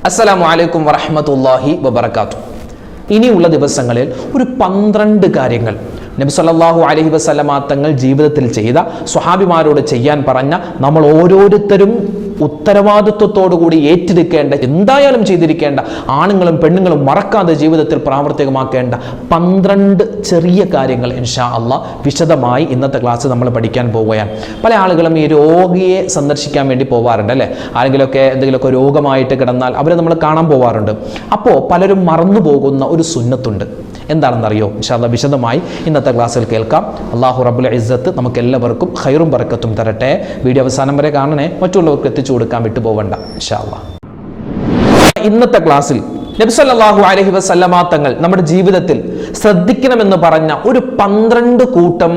അസ്സലാമു അലൈക്കും വറഹ്മത്തുള്ളാഹി വബർക്കാത്തു ഇനിയുള്ള ദിവസങ്ങളിൽ ഒരു പന്ത്രണ്ട് കാര്യങ്ങൾ നബി സല്ലല്ലാഹു അലൈഹി വസല്ലമ തങ്ങൾ ജീവിതത്തിൽ ചെയ്ത സ്വഹാബിമാരോട് ചെയ്യാൻ പറഞ്ഞ നമ്മൾ ഓരോരുത്തരും ഉത്തരവാദിത്വത്തോടുകൂടി ഏറ്റെടുക്കേണ്ട എന്തായാലും ചെയ്തിരിക്കേണ്ട ആണുങ്ങളും പെണ്ണുങ്ങളും മറക്കാതെ ജീവിതത്തിൽ പ്രാവർത്തികമാക്കേണ്ട പന്ത്രണ്ട് ചെറിയ കാര്യങ്ങൾ ഇൻഷാ അല്ല വിശദമായി ഇന്നത്തെ ക്ലാസ് നമ്മൾ പഠിക്കാൻ പോവുകയാണ്. പല ആളുകളും ഈ രോഗിയെ സന്ദർശിക്കാൻ വേണ്ടി പോവാറുണ്ട് അല്ലേ? ആരെങ്കിലുമൊക്കെ എന്തെങ്കിലുമൊക്കെ രോഗമായിട്ട് കിടന്നാൽ അവരെ നമ്മൾ കാണാൻ പോവാറുണ്ട്. അപ്പോൾ പലരും മറന്നു പോകുന്ന ഒരു സുന്നത്തുണ്ട്. എന്താണെന്നറിയോ? ഇൻഷാല്ല വിശദമായി ഇന്നത്തെ ക്ലാസ്സിൽ കേൾക്കാം. അള്ളാഹു റബുൽ ഇസ്സത്ത് നമുക്ക് എല്ലാവർക്കും ഹൈറും ബറക്കത്തും തരട്ടെ. വീഡിയോ അവസാനം വരെ കാണണേ. മറ്റുള്ളവർക്ക് എത്തിച്ചു കൊടുക്കാൻ വിട്ടുപോകണ്ട ഇൻഷാല്ല ഇന്നത്തെ ക്ലാസ്സിൽ നബ്സല്ലാഹു അലഹി വസല്ലമ തങ്ങൾ നമ്മുടെ ജീവിതത്തിൽ ശ്രദ്ധിക്കണമെന്ന് പറഞ്ഞ ഒരു പന്ത്രണ്ട് കൂട്ടം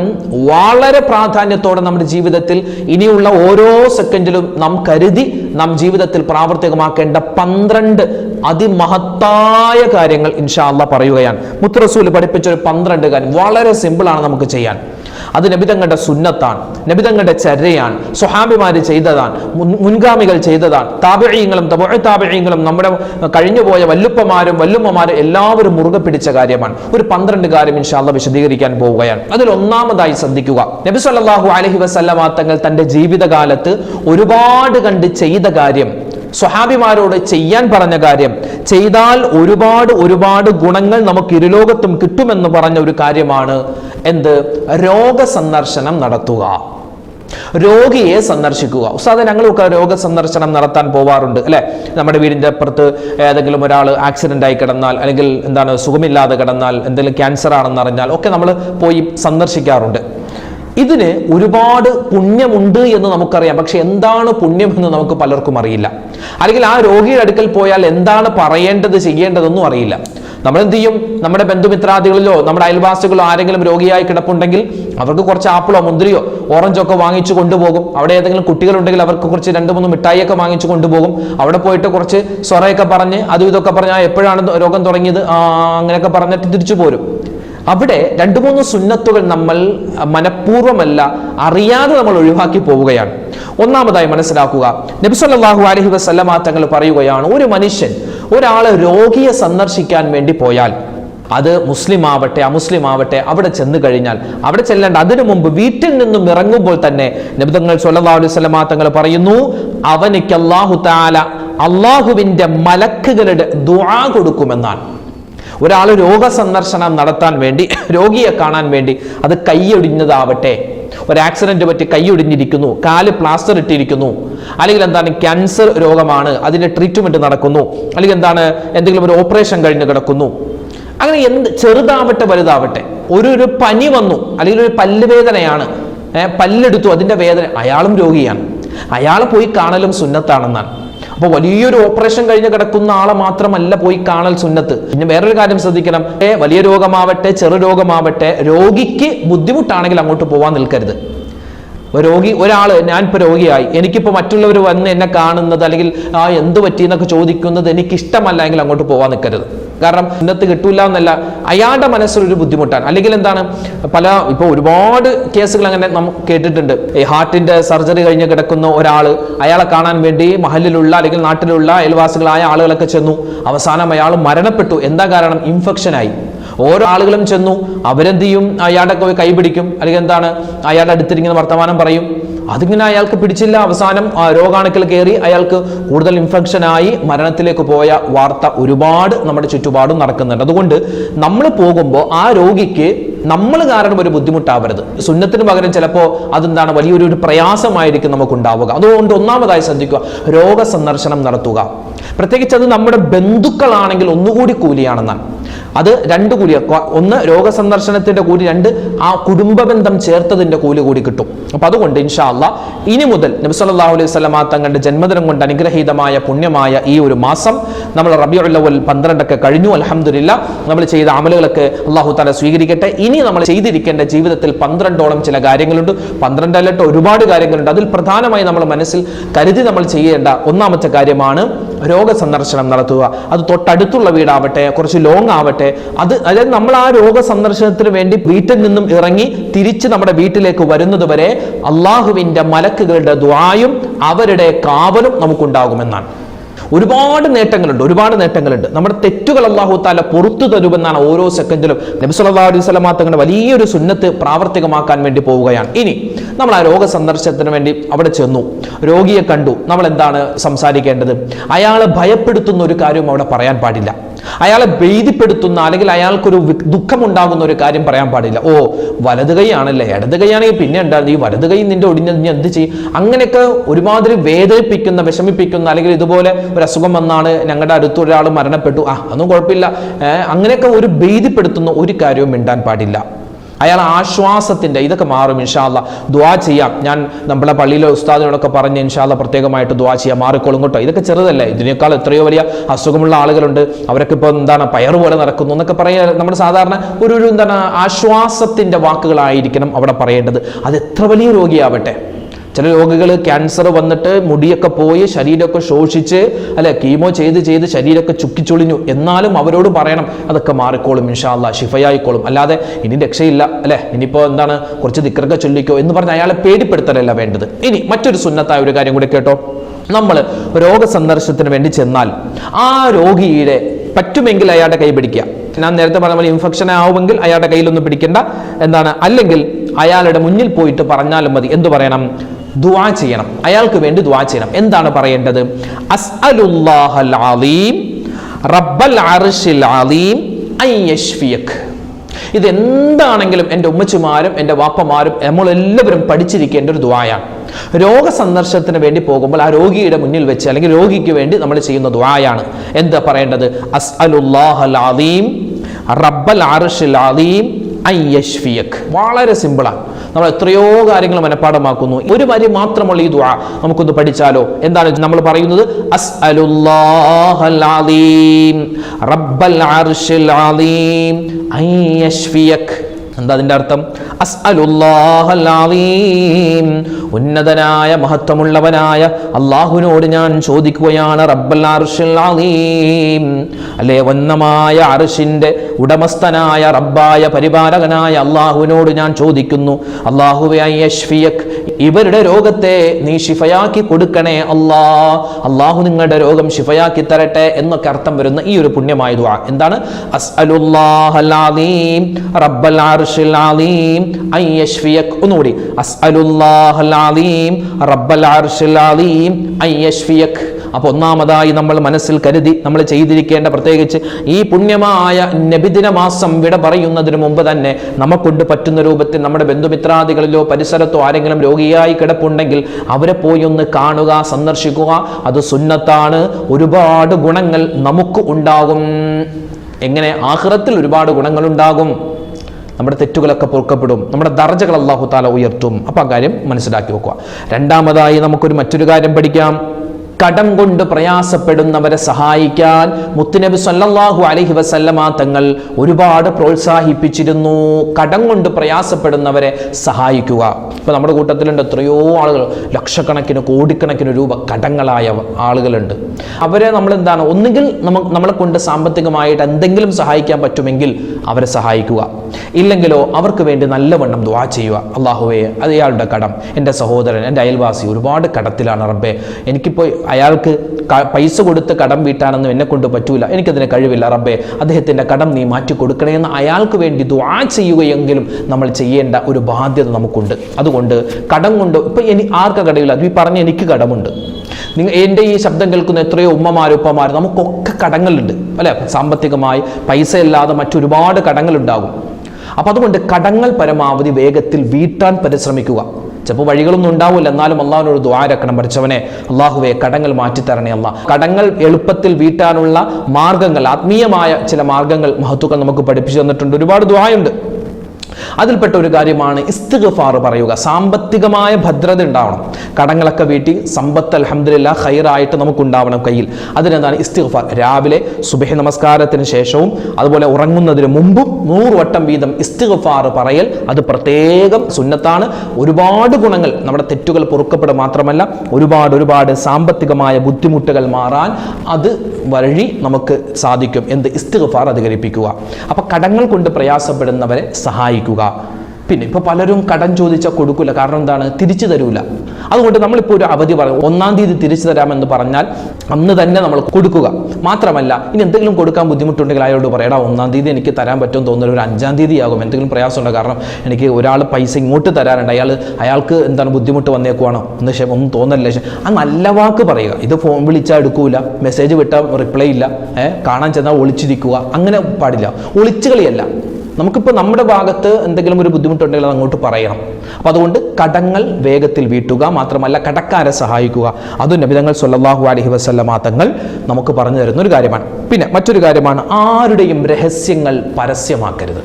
വളരെ പ്രാധാന്യത്തോടെ നമ്മുടെ ജീവിതത്തിൽ ഇനിയുള്ള ഓരോ സെക്കൻഡിലും നാം കരുതി നാം ജീവിതത്തിൽ പ്രാവർത്തികമാക്കേണ്ട പന്ത്രണ്ട് അതിമഹത്തായ കാര്യങ്ങൾ ഇൻഷാ അള്ളാഹ് പറയുകയാണ്. മുത്തറസൂൽ പഠിപ്പിച്ച ഒരു പന്ത്രണ്ട് കാര്യം വളരെ സിമ്പിളാണ് നമുക്ക് ചെയ്യാൻ. അത് നബിതങ്ങളുടെ സുന്നത്താണ് നബിതങ്ങളുടെ ചര്യയാണ് സുഹാബിമാർ ചെയ്തതാണ് മുൻഗാമികൾ ചെയ്തതാണ്. താപഴയങ്ങളും താപഴയങ്ങളും നമ്മുടെ കഴിഞ്ഞുപോയ വല്ലുപ്പമാരും വല്ലുമ്മമാരും എല്ലാവരും മുറുകെ പിടിച്ച കാര്യമാണ്. ഒരു പന്ത്രണ്ട് കാര്യം ഇൻഷാല്ല വിശദീകരിക്കാൻ പോവുകയാണ്. അതിൽ ഒന്നാമതായി ശ്രദ്ധിക്കുക. നബി സല്ലാഹു അലഹി വസല്ലമ തങ്ങൾ തന്റെ ജീവിതകാലത്ത് ഒരുപാട് കണ്ട് ചെയ്ത കാര്യം സ്വഹാബിമാരോട് ചെയ്യാൻ പറഞ്ഞ കാര്യം ചെയ്താൽ ഒരുപാട് ഒരുപാട് ഗുണങ്ങൾ നമുക്ക് ഇരുലോകത്തും കിട്ടുമെന്ന് പറഞ്ഞ ഒരു കാര്യമാണ് എന്ത്? രോഗസന്ദർശനം നടത്തുക. രോഗിയെ സന്ദർശിക്കുക. ഉസ്താദ് ഞങ്ങളൊക്കെ രോഗ സന്ദർശനം നടത്താൻ പോവാറുണ്ട് അല്ലെ? നമ്മുടെ വീടിന്റെ അപ്പുറത്ത് ഏതെങ്കിലും ഒരാൾ ആക്സിഡന്റ് ആയി കിടന്നാൽ അല്ലെങ്കിൽ എന്താണ് സുഖമില്ലാതെ കിടന്നാൽ എന്തെങ്കിലും ക്യാൻസർ ആണെന്ന് അറിഞ്ഞാൽ ഒക്കെ നമ്മൾ പോയി സന്ദർശിക്കാറുണ്ട്. ഇതിന് ഒരുപാട് പുണ്യമുണ്ട് എന്ന് നമുക്കറിയാം. പക്ഷെ എന്താണ് പുണ്യം എന്ന് നമുക്ക് പലർക്കും അറിയില്ല. അല്ലെങ്കിൽ ആ രോഗിയുടെ അടുക്കൽ പോയാൽ എന്താണ് പറയേണ്ടത് ചെയ്യേണ്ടതൊന്നും അറിയില്ല. നമ്മൾ എന്ത് ചെയ്യും? നമ്മുടെ ബന്ധുമിത്രാദികളിലോ നമ്മുടെ അയൽവാസികളോ ആരെങ്കിലും രോഗിയായി കിടപ്പുണ്ടെങ്കിൽ അവർക്ക് കുറച്ച് ആപ്പിളോ മുന്തിരിയോ ഓറഞ്ചോ ഒക്കെ വാങ്ങിച്ചു കൊണ്ടുപോകും. അവിടെ ഏതെങ്കിലും കുട്ടികളുണ്ടെങ്കിൽ അവർക്ക് കുറച്ച് രണ്ട് മൂന്ന് മിഠായിയൊക്കെ വാങ്ങിച്ചു കൊണ്ടുപോകും. അവിടെ പോയിട്ട് കുറച്ച് സ്വറയൊക്കെ പറഞ്ഞ് അതും ഇതൊക്കെ പറഞ്ഞ് എപ്പോഴാണ് രോഗം തുടങ്ങിയത്? അങ്ങനെയൊക്കെ പറഞ്ഞിട്ട് തിരിച്ചു പോരും. അവിടെ രണ്ട് മൂന്ന് സുന്നത്തുകൾ നമ്മൾ മനഃപൂർവമല്ല അറിയാതെ നമ്മൾ ഒഴിവാക്കി പോവുകയാണ്. ഒന്നാമതായി മനസ്സിലാക്കുക നബി സല്ലല്ലാഹു അലൈഹി വസല്ലമ തങ്ങൾ പറയുകയാണ് ഒരു മനുഷ്യൻ ഒരാളെ രോഗിയെ സന്ദർശിക്കാൻ വേണ്ടി പോയാൽ അത് മുസ്ലിം ആവട്ടെ അമുസ്ലിം ആവട്ടെ അവിടെ ചെന്ന് കഴിഞ്ഞാൽ അവിടെ ചെല്ലേണ്ട അതിനു മുമ്പ് വീട്ടിൽ നിന്നും ഇറങ്ങുമ്പോൾ തന്നെ നബിതങ്ങൾ സല്ലല്ലാഹു അലൈഹി വസല്ലമ തങ്ങൾ പറയുന്നു അവനിക്ക് അല്ലാഹു തആല അള്ളാഹുവിന്റെ മലക്കുകളുടെ ദുആ കൊടുക്കുമെന്നാണ്. ഒരാൾ രോഗസന്ദർശനം നടത്താൻ വേണ്ടി രോഗിയെ കാണാൻ വേണ്ടി അത് കൈയൊടിഞ്ഞതാവട്ടെ. ഒരു ആക്സിഡന്റ് പറ്റി കൈയൊടിഞ്ഞിരിക്കുന്നു കാൽ പ്ലാസ്റ്റർ ഇട്ടിരിക്കുന്നു. അല്ലെങ്കിൽ എന്താണ് ക്യാൻസർ രോഗമാണ് അതിന്റെ ട്രീറ്റ്മെന്റ് നടക്കുന്നു. അല്ലെങ്കിൽ എന്താണ് എന്തെങ്കിലും ഒരു ഓപ്പറേഷൻ കഴിഞ്ഞ് കിടക്കുന്നു. അങ്ങനെ എന്ത് ചെറുതാവട്ടെ വലുതാവട്ടെ. ഒരു ഒരു പനി വന്നു അല്ലെങ്കിൽ ഒരു പല്ലുവേദനയാണ്. പല്ലെടുത്തു അതിന്റെ വേദന. അയാളും രോഗിയാണ്. അയാൾ പോയി കാണലും സുന്നത്താണെന്നാണ്. അപ്പൊ വലിയൊരു ഓപ്പറേഷൻ കഴിഞ്ഞ് കിടക്കുന്ന ആളെ മാത്രമല്ല പോയി കാണൽ സുന്നത്ത്. പിന്നെ വേറൊരു കാര്യം ശ്രദ്ധിക്കണം. വലിയ രോഗമാവട്ടെ ചെറു രോഗമാവട്ടെ രോഗിക്ക് ബുദ്ധിമുട്ടാണെങ്കിൽ അങ്ങോട്ട് പോവാൻ നിൽക്കരുത്. രോഗി ഒരാൾ ഞാനിപ്പോൾ രോഗിയായി. എനിക്കിപ്പോ മറ്റുള്ളവർ വന്ന് എന്നെ കാണുന്നത് അല്ലെങ്കിൽ ആ എന്ത് പറ്റി എന്നൊക്കെ ചോദിക്കുന്നത് എനിക്ക് ഇഷ്ടമല്ല എങ്കിൽ അങ്ങോട്ട് പോവാൻ നിൽക്കരുത്. കാരണം ഇന്നത്തെ കിട്ടൂല എന്നല്ല. അയാളുടെ മനസ്സിലൊരു ബുദ്ധിമുട്ടാണ്. അല്ലെങ്കിൽ എന്താണ്? പല ഇപ്പോൾ ഒരുപാട് കേസുകൾ അങ്ങനെ നമുക്ക് കേട്ടിട്ടുണ്ട്. ഈ ഹാർട്ടിന്റെ സർജറി കഴിഞ്ഞ് കിടക്കുന്ന ഒരാൾ അയാളെ കാണാൻ വേണ്ടി മഹലിലുള്ള അല്ലെങ്കിൽ നാട്ടിലുള്ള അയൽവാസികളായ ആളുകളൊക്കെ ചെന്നു. അവസാനം അയാൾ മരണപ്പെട്ടു. എന്താ കാരണം? ഇൻഫെക്ഷനായി. ഓരോ ആളുകളും ചെന്നു. അവരെന്ത് ചെയ്യും? അയാളുടെ കൈ പിടിക്കും. അല്ലെങ്കിൽ എന്താണ്? അയാളുടെ അടുത്തിരിക്കുന്ന വർത്തമാനം പറയും. അതിങ്ങനെ അയാൾക്ക് പിടിച്ചില്ല. അവസാനം രോഗാണുക്കൾ കയറി അയാൾക്ക് കൂടുതൽ ഇൻഫെക്ഷൻ ആയി മരണത്തിലേക്ക് പോയ വാർത്ത ഒരുപാട് നമ്മുടെ ചുറ്റുപാടും നടക്കുന്നുണ്ട്. അതുകൊണ്ട് നമ്മൾ പോകുമ്പോൾ ആ രോഗിക്ക് നമ്മൾ കാരണം ഒരു ബുദ്ധിമുട്ടാവരുത്. സുന്നത്തിന് പകരം ചിലപ്പോൾ അതെന്താണ് വലിയൊരു ഒരു പ്രയാസമായിരിക്കും നമുക്ക് ഉണ്ടാവുക അതുകൊണ്ട് ഒന്നാമതായി ശ്രദ്ധിക്കുക രോഗ സന്ദർശനം നടത്തുക. പ്രത്യേകിച്ച് അത് നമ്മുടെ ബന്ധുക്കളാണെങ്കിൽ ഒന്നുകൂടി കൂലിയാണെന്നാണ്. അത് രണ്ട് കൂലി. ഒന്ന് രോഗസന്ദർശനത്തിന്റെ കൂലി രണ്ട് ആ കുടുംബബന്ധം ചേർത്തതിന്റെ കൂലി കൂടി കിട്ടും. അപ്പൊ അതുകൊണ്ട് ഇൻഷാ അല്ല ഇനി മുതൽ നബി സല്ലല്ലാഹു അലൈഹി വസല്ലമ തങ്ങളുടെ ജന്മദിനം കൊണ്ട് അനുഗ്രഹീതമായ പുണ്യമായ ഈ ഒരു മാസം നമ്മൾ റബി അവൽ പന്ത്രണ്ടൊക്കെ കഴിഞ്ഞു. അലഹമില്ല നമ്മൾ ചെയ്ത അമലുകളൊക്കെ അള്ളാഹു താല സ്വീകരിക്കട്ടെ. ഇനി നമ്മൾ ചെയ്തിരിക്കേണ്ട ജീവിതത്തിൽ പന്ത്രണ്ടോളം ചില കാര്യങ്ങളുണ്ട്. പന്ത്രണ്ടല്ലട്ടോ ഒരുപാട് കാര്യങ്ങളുണ്ട്. അതിൽ പ്രധാനമായി നമ്മൾ മനസ്സിൽ കരുതി നമ്മൾ ചെയ്യേണ്ട ഒന്നാമത്തെ കാര്യമാണ് രോഗസന്ദർശനം നടത്തുക. അത് തൊട്ടടുത്തുള്ള വീടാവട്ടെ കുറച്ച് ലോങ് ആവട്ടെ അത് അതായത് നമ്മൾ ആ രോഗ സന്ദർശനത്തിന് വേണ്ടി വീട്ടിൽ നിന്നും ഇറങ്ങി തിരിച്ച് നമ്മുടെ വീട്ടിലേക്ക് വരുന്നത് വരെ അള്ളാഹുവിന്റെ മലക്കുകളുടെ ദ്വായും അവരുടെ കാവലും നമുക്കുണ്ടാകുമെന്നാണ്. ഒരുപാട് നേട്ടങ്ങളുണ്ട് ഒരുപാട് നേട്ടങ്ങളുണ്ട്. നമ്മുടെ തെറ്റുകൾ അള്ളാഹു താല പുറത്തു തരുമെന്നാണ് ഓരോ സെക്കൻഡിലും നബി സല്ലല്ലാഹു അലൈഹി വസല്ലമ തങ്ങളുടെ വലിയൊരു സുന്നത്ത് പ്രാവർത്തികമാക്കാൻ വേണ്ടി പോവുകയാണ്. ഇനി നമ്മൾ ആ രോഗ സന്ദർശനത്തിന് വേണ്ടി അവിടെ ചെന്നു. രോഗിയെ കണ്ടു. നമ്മൾ എന്താണ് സംസാരിക്കേണ്ടത്? അയാളെ ഭയപ്പെടുത്തുന്ന ഒരു കാര്യവും അവിടെ പറയാൻ പാടില്ല. അയാളെ ഭീതിപ്പെടുത്തുന്ന അല്ലെങ്കിൽ അയാൾക്കൊരു ദുഃഖമുണ്ടാകുന്ന ഒരു കാര്യം പറയാൻ പാടില്ല. ഓ വലത് കൈയാണല്ലേ? ഇടത് കൈയാണെങ്കിൽ പിന്നെ ഉണ്ടാകും ഈ വലത് കൈ നിന്റെ ഒടിഞ്ഞ നീ എന്ത് ചെയ്യും? അങ്ങനെയൊക്കെ ഒരുമാതിരി വേദനിപ്പിക്കുന്ന വിഷമിപ്പിക്കുന്ന അല്ലെങ്കിൽ ഇതുപോലെ ഒരു അസുഖം വന്നാണ് ഞങ്ങളുടെ അടുത്തൊരാൾ മരണപ്പെട്ടു. ആ അതൊന്നും കുഴപ്പമില്ല. അങ്ങനെയൊക്കെ ഒരു ഭീതിപ്പെടുത്തുന്ന ഒരു കാര്യവും മിണ്ടാൻ പാടില്ല. അയാൾ ആശ്വാസത്തിന്റെ ഇതൊക്കെ മാറും ഇൻഷാല്ല ദ്വാ ചെയ്യാം. ഞാൻ നമ്മളെ പള്ളിയിലെ ഉസ്താദിനോടൊക്കെ പറഞ്ഞ് ഇൻഷാല്ല പ്രത്യേകമായിട്ട് ദ്വാ ചെയ്യാം. മാറിക്കോളും കേട്ടോ. ഇതൊക്കെ ചെറുതല്ലേ? ഇതിനേക്കാൾ എത്രയോ വലിയ അസുഖമുള്ള ആളുകളുണ്ട്. അവരൊക്കെ ഇപ്പോൾ എന്താണ് പയർ പോലെ നടക്കുന്നു എന്നൊക്കെ പറയാ നമ്മുടെ സാധാരണ ഒരു എന്താണ് ആശ്വാസത്തിന്റെ വാക്കുകളായിരിക്കണം അവിടെ പറയേണ്ടത്. അത് എത്ര വലിയ രോഗിയാവട്ടെ. ചില രോഗികൾ ക്യാൻസർ വന്നിട്ട് മുടിയൊക്കെ പോയി ശരീരമൊക്കെ ശോഷിച്ച് അല്ലെ കീമോ ചെയ്ത് ചെയ്ത് ശരീരമൊക്കെ ചുക്കിച്ചൊളിഞ്ഞു. എന്നാലും അവരോട് പറയണം അതൊക്കെ മാറിക്കോളും ഇൻഷാല്ല ഷിഫയായിക്കോളും അല്ലാതെ ഇനി രക്ഷയില്ല അല്ലെ? ഇനിയിപ്പോൾ എന്താണ് കുറച്ച് ദിക്കറൊക്കെ ചൊല്ലിക്കോ എന്ന് പറഞ്ഞ് അയാളെ പേടിപ്പെടുത്തലല്ല വേണ്ടത്. ഇനി മറ്റൊരു സുന്നത്തായ ഒരു കാര്യം കൂടി കേട്ടോ. നമ്മൾ രോഗസന്ദർശനത്തിന് വേണ്ടി ചെന്നാൽ ആ രോഗിയുടെ പറ്റുമെങ്കിൽ അയാളുടെ കൈ പിടിക്കുക. ഞാൻ നേരത്തെ പറഞ്ഞ പോലെ ഇൻഫെക്ഷൻ ആവുമെങ്കിൽ അയാളുടെ കയ്യിലൊന്നും പിടിക്കേണ്ട. എന്താണ്? അല്ലെങ്കിൽ അയാളുടെ മുന്നിൽ പോയിട്ട് പറഞ്ഞാലും മതി. എന്തു പറയണം? ദുആ ചെയ്യണം. അയാൾക്ക് വേണ്ടി ദുവാ ചെയ്യണം. എന്താണ് പറയേണ്ടത്? അസ്അലുല്ലാഹൽ അലീം റബ്ബൽ അലീം ഇത് എന്താണെങ്കിലും എന്റെ ഉമ്മച്ചുമാരും എന്റെ വാപ്പമാരും നമ്മളെല്ലാവരും പഠിച്ചിരിക്കേണ്ട ഒരു ദ്വായാണ് രോഗസന്ദർശനത്തിന് വേണ്ടി പോകുമ്പോൾ ആ രോഗിയുടെ മുന്നിൽ വെച്ച് അല്ലെങ്കിൽ രോഗിക്ക് വേണ്ടി നമ്മൾ ചെയ്യുന്ന ദ്വായാണ് എന്താ പറയേണ്ടത്? അസ്അലുല്ലാഹൽ അലീം റബ്ബൽ അർഷിൽ അലീം അൻ യശ്ഫിയക് വളരെ സിമ്പിളാണ് നമ്മൾ എത്രയോ കാര്യങ്ങൾ മനഃപ്പാടമാക്കുന്നു ഒരു വരി മാത്രമുള്ള ഈ ദുആ നമുക്കൊന്ന് പഠിച്ചാലോ? എന്താണ് നമ്മൾ പറയുന്നത്? അസ്അലുല്ലാഹൽ അലീം റബ്ബൽ അർശിൽ അലീം അൻ യശ്ഫിയക് എന്താ അതിന്റെ അർത്ഥം? അസ്അലുല്ലാഹൽ അലീം ഉന്നതനായ മഹത്വമുള്ളവനായ അള്ളാഹുവിനോട് ഞാൻ ചോദിക്കുകയാണ് റബ്ബൽ അലീം അല്ലേ വന്നമായ അർഷിന്റെ ഉടമസ്ഥനായ റബ്ബായ പരിപാലകനായ അള്ളാഹുവിനോട് ഞാൻ ചോദിക്കുന്നു അള്ളാഹുവെ യശ്ഫിയക് ഇവരുടെ രോഗത്തെ നീ ഷിഫയാക്കി കൊടുക്കണേ അല്ലാ. അള്ളാഹു നിങ്ങളുടെ രോഗം ഷിഫയാക്കി തരട്ടെ എന്നൊക്കെ അർത്ഥം വരുന്ന ഈ ഒരു പുണ്യമായ ദുആ. എന്താണ്? അസ്അലുല്ലാഹൽ അലീം റബ്ബൽ യശ്ഫിയക്. അപ്പോൾ ഒന്നാമതായി നമ്മൾ മനസ്സിൽ കരുതി നമ്മൾ ചെയ്തിരിക്കേണ്ട പ്രത്യേകിച്ച് ഈ പുണ്യമായ നബിദിന മാസം വിട പറയുന്നതിന് മുമ്പ് തന്നെ നമുക്കൊണ്ട് പറ്റുന്ന രൂപത്തിൽ നമ്മുടെ ബന്ധുമിത്രാദികളിലോ പരിസരത്തോ ആരെങ്കിലും രോഗിയായി കിടപ്പുണ്ടെങ്കിൽ അവരെ പോയി ഒന്ന് കാണുക സന്ദർശിക്കുക. അത് സുന്നത്താണ്. ഒരുപാട് ഗുണങ്ങൾ നമുക്ക് ഉണ്ടാകും. എങ്ങനെ? ആഹ്റത്തിൽ ഒരുപാട് ഗുണങ്ങൾ ഉണ്ടാകും നമ്മുടെ തെറ്റുകളൊക്കെ പൊറുക്കപ്പെടും. നമ്മുടെ ദർജകൾ അള്ളാഹു താല ഉയർത്തും. അപ്പം ആ കാര്യം മനസ്സിലാക്കി വെക്കുക. രണ്ടാമതായി നമുക്കൊരു മറ്റൊരു കാര്യം പഠിക്കാം. കടം കൊണ്ട് പ്രയാസപ്പെടുന്നവരെ സഹായിക്കാൻ മുത്തുനബി സല്ലാഹു അലഹി വസല്ലമ തങ്ങൾ ഒരുപാട് പ്രോത്സാഹിപ്പിച്ചിരുന്നു. കടം കൊണ്ട് പ്രയാസപ്പെടുന്നവരെ സഹായിക്കുക. ഇപ്പൊ നമ്മുടെ കൂട്ടത്തിലുണ്ട് എത്രയോ ആളുകൾ. ലക്ഷക്കണക്കിന് കോടിക്കണക്കിന് രൂപ കടങ്ങളായ ആളുകളുണ്ട്. അവരെ നമ്മൾ എന്താണ് ഒന്നുകിൽ നമുക്ക് നമ്മളെ കൊണ്ട് സാമ്പത്തികമായിട്ട് എന്തെങ്കിലും സഹായിക്കാൻ പറ്റുമെങ്കിൽ അവരെ സഹായിക്കുക. ഇല്ലെങ്കിലോ അവർക്ക് വേണ്ടി നല്ലവണ്ണം ദ്വാ ചെയ്യുക. അള്ളാഹുവേ അത് ഇയാളുടെ കടം. എന്റെ സഹോദരൻ എന്റെ അയൽവാസി ഒരുപാട് കടത്തിലാണ് റബ്ബേ. എനിക്കിപ്പോൾ അയാൾക്ക് പൈസ കൊടുത്ത് കടം വീട്ടാണെന്നും എന്നെ കൊണ്ട് പറ്റൂല. എനിക്കതിന് കഴിവില്ല. റബ്ബേ അദ്ദേഹത്തിന്റെ കടം നീ മാറ്റി കൊടുക്കണേ എന്ന് അയാൾക്ക് വേണ്ടി ദ്വാ ചെയ്യുകയെങ്കിലും നമ്മൾ ചെയ്യേണ്ട ഒരു ബാധ്യത നമുക്കുണ്ട്. അതുകൊണ്ട് കടം കൊണ്ട് ഇപ്പം ഇനി ആർക്ക കടയില്ല? ഈ പറഞ്ഞ എനിക്ക് കടമുണ്ട്. നിങ്ങൾ എന്റെ ഈ ശബ്ദം കേൾക്കുന്ന എത്രയോ ഉമ്മമാരും ഉപ്പമാരും നമുക്കൊക്കെ കടങ്ങളുണ്ട്. അല്ലെ? സാമ്പത്തികമായി പൈസ ഇല്ലാതെ മറ്റൊരുപാട് കടങ്ങളുണ്ടാകും. അപ്പം അതുകൊണ്ട് കടങ്ങൾ പരമാവധി വേഗത്തിൽ വീട്ടാൻ പരിശ്രമിക്കുക. ചിലപ്പോൾ വഴികളൊന്നും ഉണ്ടാവില്ല. എന്നാലും അള്ളാഹുവിനോട് ദ്വാരക്കണം പഠിച്ചവനെ അള്ളാഹുവെ കടങ്ങൾ മാറ്റിത്തരണേ അല്ല കടങ്ങൾ എളുപ്പത്തിൽ വീട്ടാനുള്ള മാർഗങ്ങൾ ആത്മീയമായ ചില മാർഗങ്ങൾ മഹത്വക്കൾ നമുക്ക് പഠിപ്പിച്ചു തന്നിട്ടുണ്ട്. ഒരുപാട് ദ്വായുണ്ട് അതിൽപ്പെട്ട ഒരു കാര്യമാണ് ഇസ്തിഗ്ഫാർ പറയുക. സാമ്പത്തികമായ ഭദ്രത ഉണ്ടാവണം. കടങ്ങളൊക്കെ വീട്ടി സമ്പത്ത് അലഹമില്ല ഹൈറായിട്ട് നമുക്കുണ്ടാവണം കയ്യിൽ. അതിനെന്താണ് ഇസ്തിഗ്ഫാർ? രാവിലെ സുബഹി നമസ്കാരത്തിന് ശേഷവും അതുപോലെ ഉറങ്ങുന്നതിന് മുമ്പും നൂറ് വട്ടം വീതം ഇസ്തിഗ്ഫാർ പറയൽ അത് പ്രത്യേകം സുന്നത്താണ്. ഒരുപാട് ഗുണങ്ങൾ നമ്മുടെ തെറ്റുകൾ പൊറുക്കപ്പെടുക മാത്രമല്ല ഒരുപാട് ഒരുപാട് സാമ്പത്തികമായ ബുദ്ധിമുട്ടുകൾ മാറാൻ അത് വഴി നമുക്ക് സാധിക്കും എന്ത് ഇസ്തിഗ്ഫാർ അധികരിപ്പിക്കുക. അപ്പൊ കടങ്ങൾ കൊണ്ട് പ്രയാസപ്പെടുന്നവരെ സഹായിക്കുക. പിന്നെ ഇപ്പോൾ പലരും കടം ചോദിച്ചാൽ കൊടുക്കില്ല കാരണം എന്താണ്? തിരിച്ചു തരൂല. അതുകൊണ്ട് നമ്മളിപ്പോൾ ഒരു അവധി പറയും ഒന്നാം തീയതി തിരിച്ചു തരാമെന്ന് പറഞ്ഞാൽ അന്ന് തന്നെ നമ്മൾ കൊടുക്കുക. മാത്രമല്ല ഇനി എന്തെങ്കിലും കൊടുക്കാൻ ബുദ്ധിമുട്ടുണ്ടെങ്കിൽ അയാളോട് പറയടാ ഒന്നാം തീയതി എനിക്ക് തരാൻ പറ്റുമെന്ന് തോന്നുന്നത് ഒരു അഞ്ചാം തീയതി ആകും എന്തെങ്കിലും പ്രയാസമുണ്ടോ? കാരണം എനിക്ക് ഒരാൾ പൈസ ഇങ്ങോട്ട് തരാറുണ്ട് അയാൾ അയാൾക്ക് എന്താണ് ബുദ്ധിമുട്ട് വന്നേക്കുവാണോ? ശേഷം ഒന്നും തോന്നല്ല ആ നല്ല വാക്ക് പറയുക. ഇത് ഫോൺ വിളിച്ചാൽ എടുക്കൂല. മെസ്സേജ് വിട്ടാൽ റിപ്ലൈ ഇല്ല. കാണാൻ ചെന്നാൽ ഒളിച്ചിരിക്കുക. അങ്ങനെ പാടില്ല. ഒളിച്ചുകളിയല്ല നമുക്കിപ്പോൾ നമ്മുടെ ഭാഗത്ത് എന്തെങ്കിലും ഒരു ബുദ്ധിമുട്ടുണ്ടെങ്കിൽ അത് അങ്ങോട്ട് പറയണം. അപ്പം അതുകൊണ്ട് കടങ്ങൾ വേഗത്തിൽ വീട്ടുക മാത്രമല്ല കടക്കാരെ സഹായിക്കുക. അതും നബിതങ്ങൾ സൊല്ലാഹു അലഹി വസല്ലമ തങ്ങൾ നമുക്ക് പറഞ്ഞു തരുന്ന ഒരു കാര്യമാണ്. പിന്നെ മറ്റൊരു കാര്യമാണ് ആരുടെയും രഹസ്യങ്ങൾ പരസ്യമാക്കരുത്.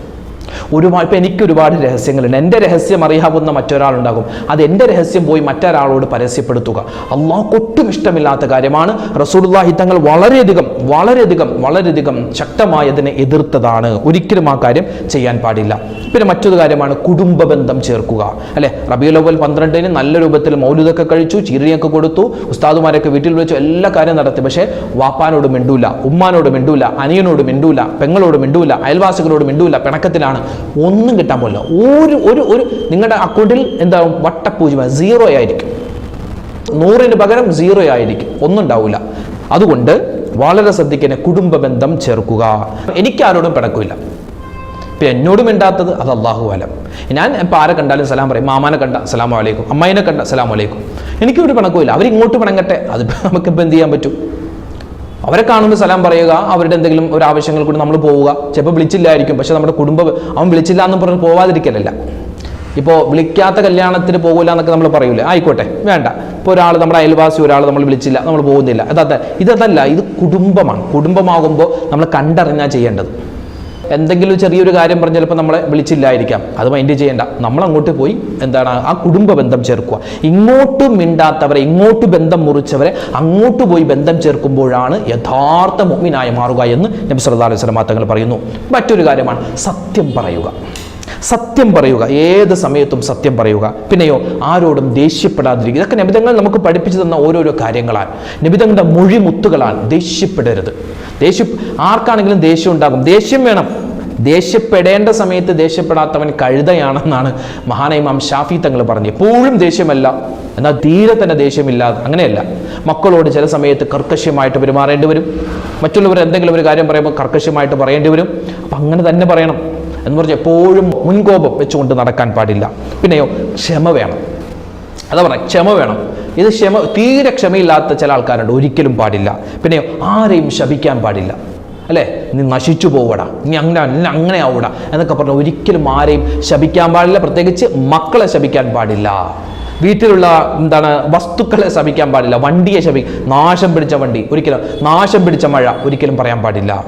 ഒരുപാട് ഇപ്പം എനിക്ക് ഒരുപാട് രഹസ്യങ്ങളുണ്ട്. എന്റെ രഹസ്യം അറിയാവുന്ന മറ്റൊരാളുണ്ടാകും. അത് എന്റെ രഹസ്യം പോയി മറ്റൊരാളോട് പരസ്യപ്പെടുത്തുക. അള്ളാഹ് ഒട്ടും ഇഷ്ടമില്ലാത്ത കാര്യമാണ്. റസൂലുള്ളാഹി തങ്ങൾ വളരെയധികം വളരെയധികം വളരെയധികം ശക്തമായതിനെ എതിർത്തതാണ്. ഒരിക്കലും ആ കാര്യം ചെയ്യാൻ പാടില്ല. പിന്നെ മറ്റൊരു കാര്യമാണ് കുടുംബ ബന്ധം ചേർക്കുക. അല്ലെ? റബിയുലവൽ പന്ത്രണ്ടിന് നല്ല രൂപത്തിൽ മൗലിതൊക്കെ കഴിച്ചു ചീറിയൊക്കെ കൊടുത്തു ഉസ്താദുമാരൊക്കെ വീട്ടിൽ വിളിച്ചു എല്ലാ കാര്യം നടത്തി. പക്ഷേ വാപ്പാനോട് മിണ്ടൂല ഉമ്മാനോട് മിണ്ടൂല അനിയനോട് മിണ്ടൂല പെങ്ങളോട് മിണ്ടൂല അയൽവാസികളോട് മിണ്ടൂല പിണക്കത്തിലാണ്. ഒന്നും കിട്ടാൻ പോലില്ല. ഒരു ഒരു ഒരു നിങ്ങളുടെ അക്കൗണ്ടിൽ എന്താവും? വട്ടപ്പൂജ്യം സീറോ ആയിരിക്കും. നൂറിന് പകരം സീറോ ആയിരിക്കും. ഒന്നും ഉണ്ടാവില്ല അതുകൊണ്ട് വളരെ ശ്രദ്ധിക്കുന്ന കുടുംബ ബന്ധം ചേർക്കുക എനിക്ക് ആരോടും പിടക്കില്ല ഇപ്പം എന്നോട് മിണ്ടാത്തത് അത് അള്ളാഹു അലം. ഞാൻ ഇപ്പം ആരെ കണ്ടാലും സലാം പറയും. മാമാനെ കണ്ട സലാം അമ്മായിനെ കണ്ട സലാം വലൈക്കും എനിക്കൊരു പിണക്കുമില്ല അവർ ഇങ്ങോട്ട് പിണങ്ങട്ടെ. അത് നമുക്കിപ്പോൾ എന്ത് ചെയ്യാൻ പറ്റും? അവരെ കാണുമ്പോൾ സലാം പറയുക അവരുടെ എന്തെങ്കിലും ഒരു ആവശ്യങ്ങൾ കൂടി നമ്മൾ പോവുക. ചിലപ്പോൾ വിളിച്ചില്ലായിരിക്കും. പക്ഷെ നമ്മുടെ കുടുംബം അവൻ വിളിച്ചില്ല എന്ന് പറഞ്ഞ് പോവാതിരിക്കലല്ല. ഇപ്പോൾ വിളിക്കാത്ത കല്യാണത്തിന് പോകില്ല എന്നൊക്കെ നമ്മൾ പറയൂലേ? ആയിക്കോട്ടെ വേണ്ട. ഇപ്പോൾ ഒരാൾ നമ്മുടെ അയൽവാസി ഒരാൾ നമ്മൾ വിളിച്ചില്ല നമ്മൾ പോകുന്നില്ല. അതല്ല ഇതല്ല ഇത് കുടുംബമാണ്. കുടുംബമാകുമ്പോൾ നമ്മൾ കണ്ടറിഞ്ഞാൽ ചെയ്യേണ്ടത്. എന്തെങ്കിലും ചെറിയൊരു കാര്യം പറഞ്ഞ് ചിലപ്പോൾ നമ്മളെ വിളിച്ചില്ലായിരിക്കാം. അത് മൈൻഡ് ചെയ്യേണ്ട. നമ്മൾ അങ്ങോട്ട് പോയി എന്താണ് ആ കുടുംബ ബന്ധം ചേർക്കുക. ഇങ്ങോട്ട് മിണ്ടാത്തവരെ ഇങ്ങോട്ട് ബന്ധം മുറിച്ചവരെ അങ്ങോട്ട് പോയി ബന്ധം ചേർക്കുമ്പോഴാണ് യഥാർത്ഥ മുഗ്മിനായി മാറുക എന്ന് നബി സല്ലല്ലാഹു അലൈഹി വസല്ലം തങ്ങൾ പറയുന്നു. മറ്റൊരു കാര്യമാണ് സത്യം പറയുക. സത്യം പറയുക. ഏത് സമയത്തും സത്യം പറയുക. പിന്നെയോ ആരോടും ദേഷ്യപ്പെടാതിരിക്കുക. ഇതൊക്കെ നിബിധങ്ങൾ നമുക്ക് പഠിപ്പിച്ചു തന്ന ഓരോരോ കാര്യങ്ങളാണ്. നിബിധങ്ങളുടെ മൊഴിമുത്തുകളാണ്. ദേഷ്യപ്പെടരുത്. ദേഷ്യ ആർക്കാണെങ്കിലും ദേഷ്യം ഉണ്ടാകും. ദേഷ്യം വേണം. ദേഷ്യപ്പെടേണ്ട സമയത്ത് ദേഷ്യപ്പെടാത്തവൻ കഴുതയാണെന്നാണ് മഹാനൈമാം ഷാഫി തങ്ങൾ പറഞ്ഞു എപ്പോഴും ദേഷ്യമല്ല. എന്നാൽ തീരെ തന്നെ ദേഷ്യമില്ലാതെ അങ്ങനെയല്ല. മക്കളോട് ചില സമയത്ത് കർക്കശ്യമായിട്ട് പെരുമാറേണ്ടി വരും. മറ്റുള്ളവർ എന്തെങ്കിലും ഒരു കാര്യം പറയുമ്പോൾ കർക്കശ്യമായിട്ട് പറയേണ്ടി വരും. അപ്പം അങ്ങനെ തന്നെ പറയണം. എന്ന് പറഞ്ഞാൽ എപ്പോഴും മുൻകോപം വെച്ചുകൊണ്ട് നടക്കാൻ പാടില്ല. പിന്നെയോ ക്ഷമ വേണം. അതാ പറഞ്ഞ ക്ഷമ വേണം. ഇത് ക്ഷമ തീരെ ക്ഷമയില്ലാത്ത ചില ആൾക്കാരുണ്ട്. ഒരിക്കലും പാടില്ല. പിന്നെയോ ആരെയും ശപിക്കാൻ പാടില്ല. അല്ലേ? നീ നശിച്ചു പോവടാ. നീ അങ്ങനെ നീ അങ്ങനെ ആവൂടാ. എന്നൊക്കെ പറഞ്ഞ് ഒരിക്കലും ആരെയും ശപിക്കാൻ പാടില്ല. പ്രത്യേകിച്ച് മക്കളെ ശപിക്കാൻ പാടില്ല. വീട്ടിലുള്ള എന്താണ് വസ്തുക്കളെ ശപിക്കാൻ പാടില്ല. വണ്ടിയെ ശപി നാശം പിടിച്ച വണ്ടി. ഒരിക്കലും നാശം പിടിച്ച മഴ ഒരിക്കലും പറയാൻ പാടില്ല.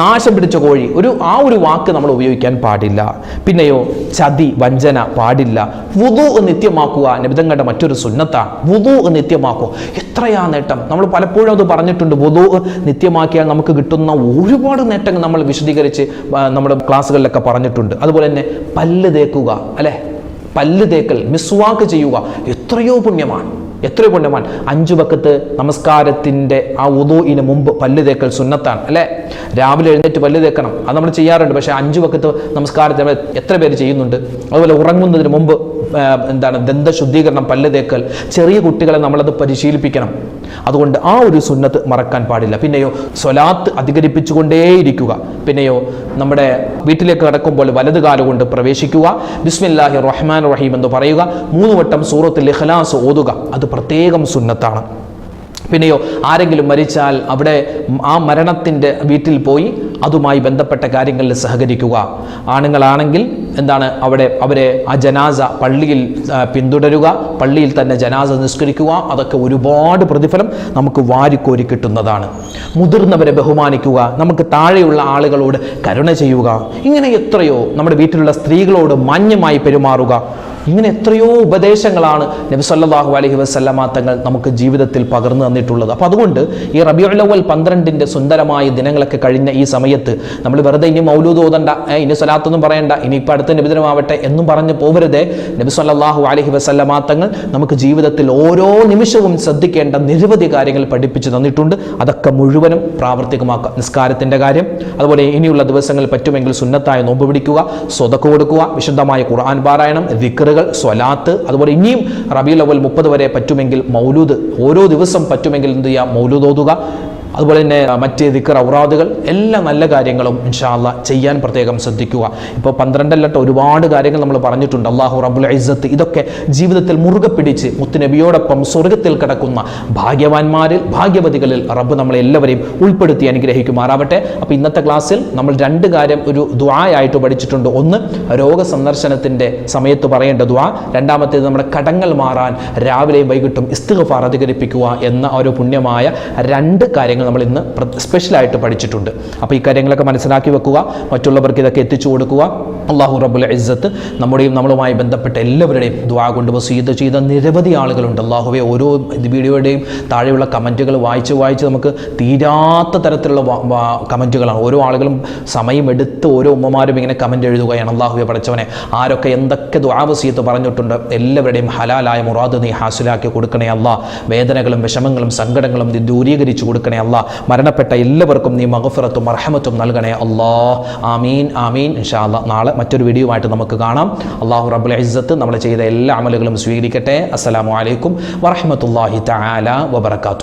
നാശം പിടിച്ച കോഴി. ഒരു ആ ഒരു വാക്ക് നമ്മൾ ഉപയോഗിക്കാൻ പാടില്ല. പിന്നെയോ ചതി വഞ്ചന പാടില്ല. വുതു നിത്യമാക്കുക നിബിതങ്ങളുടെ മറ്റൊരു സുന്നത്താണ്. വുതു നിത്യമാക്കുക. എത്രയാ നേട്ടം? നമ്മൾ പലപ്പോഴും അത് പറഞ്ഞിട്ടുണ്ട്. വുതു നിത്യമാക്കിയാൽ നമുക്ക് കിട്ടുന്ന ഒരുപാട് നേട്ടങ്ങൾ നമ്മൾ വിശദീകരിച്ച് നമ്മുടെ ക്ലാസ്സുകളിലൊക്കെ പറഞ്ഞിട്ടുണ്ട്. അതുപോലെ തന്നെ പല്ല് തേക്കുക അല്ലേ? പല്ല് തേക്കൽ മിസ്വാക്ക് ചെയ്യുക എത്രയോ പുണ്യമാണ്. എത്രയോ പുണ്യമാണ് അഞ്ചു പക്കത്ത് നമസ്കാരത്തിന്റെ ആ ഉദൂഇന് മുമ്പ് പല്ല് തേക്കൽ സുന്നത്താണ് അല്ലേ? രാവിലെ എഴുന്നേറ്റ് പല്ല് തേക്കണം. അത് നമ്മൾ ചെയ്യാറുണ്ട്. പക്ഷേ അഞ്ചു പക്കത്ത് നമസ്കാരത്തിന് എത്ര പേര് ചെയ്യുന്നുണ്ട്? അതുപോലെ ഉറങ്ങുന്നതിന് മുമ്പ് എന്താണ് ദന്തശുദ്ധീകരണം പല്ല് തേക്കൽ ചെറിയ കുട്ടികളെ നമ്മളത് പരിശീലിപ്പിക്കണം. അതുകൊണ്ട് ആ ഒരു സുന്നത്ത് മറക്കാൻ പാടില്ല. പിന്നെയോ സ്വലാത്ത് അധികരിപ്പിച്ചുകൊണ്ടേയിരിക്കുക. പിന്നെയോ നമ്മുടെ വീട്ടിലേക്ക് കടക്കുമ്പോൾ വലത് കാലുകൊണ്ട് പ്രവേശിക്കുക. ബിസ്മില്ലാഹി റഹ്മാൻ റഹീം എന്ന് പറയുക. മൂന്ന് വട്ടം സൂറത്തിൽ ഇഖ്ലാസ് ഓതുക. അത് പ്രത്യേകം സുന്നത്താണ്. പിന്നെയോ ആരെങ്കിലും മരിച്ചാൽ അവിടെ ആ മരണത്തിന്റെ വീട്ടിൽ പോയി അതുമായി ബന്ധപ്പെട്ട കാര്യങ്ങളിൽ സഹകരിക്കുക. ആണുങ്ങളാണെങ്കിൽ എന്താണ് അവിടെ അവരെ ആ ജനാസ പള്ളിയിൽ പിന്തുടരുക പള്ളിയിൽ തന്നെ ജനാസ നിസ്കരിക്കുക അതൊക്കെ ഒരുപാട് പ്രതിഫലം നമുക്ക് വാരിക്കോരി കിട്ടുന്നതാണ്. മുതിർന്നവരെ ബഹുമാനിക്കുക നമുക്ക് താഴെയുള്ള ആളുകളോട് കരുണ ചെയ്യുക ഇങ്ങനെ എത്രയോ നമ്മുടെ വീട്ടിലുള്ള സ്ത്രീകളോട് മാന്യമായി പെരുമാറുക. ഇങ്ങനെ എത്രയോ ഉപദേശങ്ങളാണ് നബി സല്ലല്ലാഹു അലൈഹി വസല്ലമ തങ്ങൾ നമുക്ക് ജീവിതത്തിൽ പകർന്നു തന്നിട്ടുള്ളത്. അപ്പോൾ അതുകൊണ്ട് ഈ റബിയുൽ അവൽ പന്ത്രണ്ടിന്റെ സുന്ദരമായ ദിനങ്ങളൊക്കെ കഴിഞ്ഞ ഈ സമയത്ത് നമ്മൾ വെറുതെ ഇനി മൗലൂദ് ഓതണ്ട ഇനി സ്വലാത്തൊന്നും പറയണ്ട ഇനി ഇപ്പം അടുത്ത നബിദിനമാവട്ടെ എന്നും പറഞ്ഞ് പോവരുതേ. നബി സല്ലല്ലാഹു അലൈഹി വസല്ലമ തങ്ങൾ നമുക്ക് ജീവിതത്തിൽ ഓരോ നിമിഷവും ശ്രദ്ധിക്കേണ്ട നിരവധി കാര്യങ്ങൾ പഠിപ്പിച്ചു തന്നിട്ടുണ്ട്. അതൊക്കെ മുഴുവനും പ്രാവർത്തികമാക്കുക നിസ്കാരത്തിന്റെ കാര്യം അതുപോലെ ഇനിയുള്ള ദിവസങ്ങൾ പറ്റുമെങ്കിൽ സുന്നത്തായ നോമ്പ് പിടിക്കുക സ്വതക്ക് കൊടുക്കുക വിശുദ്ധമായ ഖുർആൻ പാരായണം ദിക്റുകൾ സ്വലാത്ത് അതുപോലെ ഇനിയും റബി അവൽ മുപ്പത് വരെ പറ്റുമെങ്കിൽ മൗലൂദ് ഓരോ ദിവസം പറ്റുമെങ്കിൽ എന്ത് ചെയ്യുക മൗലൂദ് ഓതുക അതുപോലെ തന്നെ മറ്റ് ദിക്കർ ഔറാദുകൾ എല്ലാ നല്ല കാര്യങ്ങളും ഇൻഷാല്ല ചെയ്യാൻ പ്രത്യേകം ശ്രദ്ധിക്കുക. ഇപ്പോൾ പന്ത്രണ്ടല്ലട്ട് ഒരുപാട് കാര്യങ്ങൾ നമ്മൾ പറഞ്ഞിട്ടുണ്ട്. അള്ളാഹു റബുൽ ഇസ്സത്ത് ഇതൊക്കെ ജീവിതത്തിൽ മുറുകെ പിടിച്ച് മുത്തുനബിയോടൊപ്പം സ്വർഗത്തിൽ കിടക്കുന്ന ഭാഗ്യവാന്മാരിൽ ഭാഗ്യവതികളിൽ റബ്ബ് നമ്മളെ എല്ലാവരെയും ഉൾപ്പെടുത്തി അനുഗ്രഹിക്കുമാറാവട്ടെ. അപ്പോൾ ഇന്നത്തെ ക്ലാസ്സിൽ നമ്മൾ രണ്ട് കാര്യം ഒരു ദ്വായായിട്ട് പഠിച്ചിട്ടുണ്ട്. ഒന്ന് രോഗസന്ദർശനത്തിന്റെ സമയത്ത് പറയേണ്ട ദ്വാ രണ്ടാമത്തേത് നമ്മുടെ കടങ്ങൾ മാറാൻ രാവിലെയും വൈകിട്ടും ഇസ്തിഗ്ഫാർ അധികരിപ്പിക്കുക എന്ന ഒരു പുണ്യമായ രണ്ട് കാര്യങ്ങൾ നമ്മൾ ഇന്ന് സ്പെഷ്യലായിട്ട് പഠിച്ചിട്ടുണ്ട്. അപ്പോൾ ഈ കാര്യങ്ങളൊക്കെ മനസ്സിലാക്കി വെക്കുക മറ്റുള്ളവർക്ക് ഇതൊക്കെ എത്തിച്ചു കൊടുക്കുക. അള്ളാഹു റബുൽ ഇസ്സത്ത് നമ്മുടെയും നമ്മളുമായി ബന്ധപ്പെട്ട എല്ലാവരുടെയും ദ്വാ കൊണ്ട് വസീത് ചെയ്ത നിരവധി ആളുകളുണ്ട്. അള്ളാഹുവെ ഓരോ വീഡിയോയുടെയും താഴെയുള്ള കമന്റുകൾ വായിച്ച് വായിച്ച് നമുക്ക് തീരാത്ത തരത്തിലുള്ള കമന്റുകളാണ് ഓരോ ആളുകളും സമയമെടുത്ത് ഓരോ ഉമ്മമാരും ഇങ്ങനെ കമന്റ് എഴുതുകയാണ്. അള്ളാഹുവെ പഠിച്ചവനെ ആരൊക്കെ എന്തൊക്കെ ദ്വാ വസീത്ത് പറഞ്ഞിട്ടുണ്ട് എല്ലാവരുടെയും ഹലാലായ മുറാദ് നീ ഹാസിലാക്കി കൊടുക്കണേ അള്ളാഹ് വേദനകളും വിഷമങ്ങളും സങ്കടങ്ങളും ദൂരീകരിച്ചു കൊടുക്കണേ അല്ലാ മരണപ്പെട്ട എല്ലാവർക്കും നീ മഗഫിറത്തും മർഹമത്തും നൽകണേ അള്ളാ. ആമീൻ ആമീൻ. ഇൻഷാ അള്ളാ നാളെ മറ്റൊരു വീഡിയോ ആയിട്ട് നമുക്ക് കാണാം. അള്ളാഹു റബുൽ ഇസ്സത്ത് നമ്മൾ ചെയ്ത എല്ലാ അമലുകളും സ്വീകരിക്കട്ടെ. അസ്സലാമു അലൈക്കും വറഹ്മത്തുള്ളാഹി തആല വബറകാതുഹു.